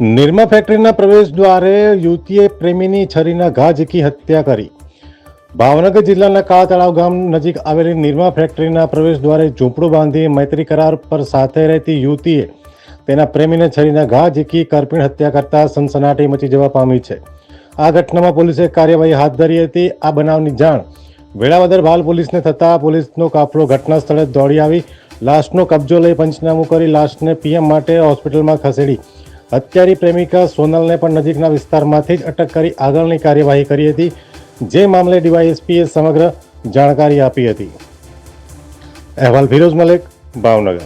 નિરમા ફેક્ટરીના પ્રવેશ દ્વારે યુવતીએ પ્રેમીની છરીના ઘા ઝીકી હત્યા કરી. ભાવનગર જિલ્લાના કાળા તળાવ ગામ નજીક આવેલી નિરમા ફેક્ટરીના પ્રવેશ દ્વારે ઝૂંપડું બાંધી મૈત્રી કરાર પર સાથે રહેતી યુવતીએ તેના પ્રેમીને છરીના ઘા ઝીકી કરપીણ હત્યા કરતા સનસનાટી મચી જવા પામી છે. આ ઘટનામાં પોલીસે કાર્યવાહી હાથ ધરી હતી. આ બનાવની જાણ વેળાવદર ભાલ પોલીસને થતાં પોલીસનો કાફલો ઘટના સ્થળે દોડી આવી. લાશનો કબજો લઈ પંચનામું કરી લાશને પીએમ માટે હોસ્પિટલમાં ખસેડી હત્યારી પ્રેમિકા સોનલને પણ નજીકના વિસ્તારમાંથી જ અટક કરી આગળની કાર્યવાહી કરી હતી જે મામલે ડીવાયએસપીએ સમગ્ર જાણકારી આપી હતી. અહેવાલ ફિરોઝ મલેક ભાવનગર.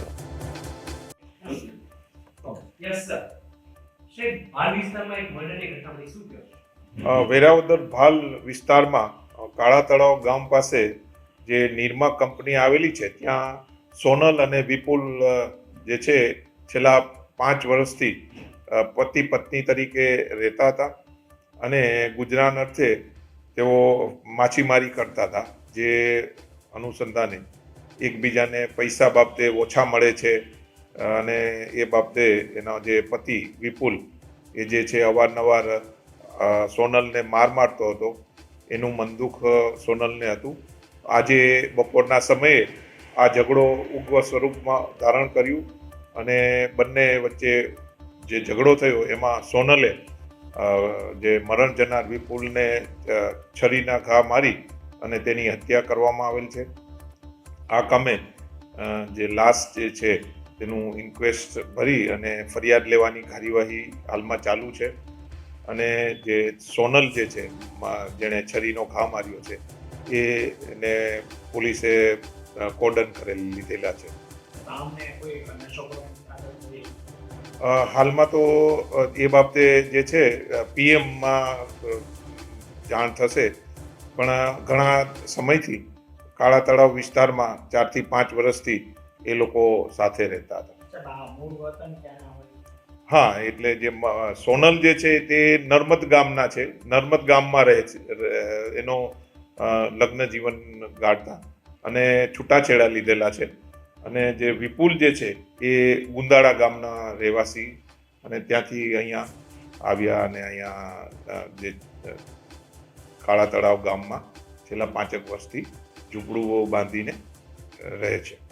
વેરાવદર ભાલ વિસ્તારમાં કાળા તળાવ ગામ પાસે જે નિરમા કંપની આવેલી છે ત્યાં સોનલ અને વિપુલ જે છે છેલ્લા પાંચ વર્ષથી પતિ પત્ની તરીકે રહેતા હતા અને ગુજરાન અર્થે તેઓ માછીમારી કરતા હતા જે અનુસંધાને એકબીજાને પૈસા બાબતે ઓછા મળે છે, અને એ બાબતે એના જે પતિ વિપુલ એ જે છે અવારનવાર સોનલને માર મારતો હતો, એનું મનદુખ સોનલને હતું. આજે બપોરના સમયે આ ઝઘડો ઉગ્ર સ્વરૂપમાં ધારણ કર્યું અને બંને વચ્ચે જે ઝઘડો થયો એમાં સોનલે જે મરણ જનાર વિપુલને છરીના ઘા મારી અને તેની હત્યા કરવામાં આવેલ છે. આ કામે જે લાશ જે છે તેનું ઇન્ક્વેસ્ટ ભરી અને ફરિયાદ લેવાની કાર્યવાહી હાલમાં ચાલુ છે. અને જે સોનલ જે છે જેણે છરીનો ઘા માર્યો છે એને પોલીસે કોડન કરેલી, લીધેલા છે. હાલમાં તો એ બાબતે જે છે પીએમમાં જાણ થશે. પણ ઘણા સમયથી કાળા તળાવ વિસ્તારમાં ચારથી પાંચ વર્ષથી એ લોકો સાથે રહેતા હતા. હા એટલે જે સોનલ જે છે તે નર્મદ ગામના છે. નર્મદ ગામમાં રહે છે એનો લગ્ન જીવન ગાળતા અને છૂટાછેડા લીધેલા છે. અને જે વિપુલ જે છે, એ ગુંદાળા ગામના રહેવાસી અને ત્યાંથી અહીંયા આવ્યા અને અહીંયા જે કાળા તળાવ ગામમાં છેલ્લા પાંચેક વર્ષથી ઝૂંપડુઓ બાંધીને રહે છે.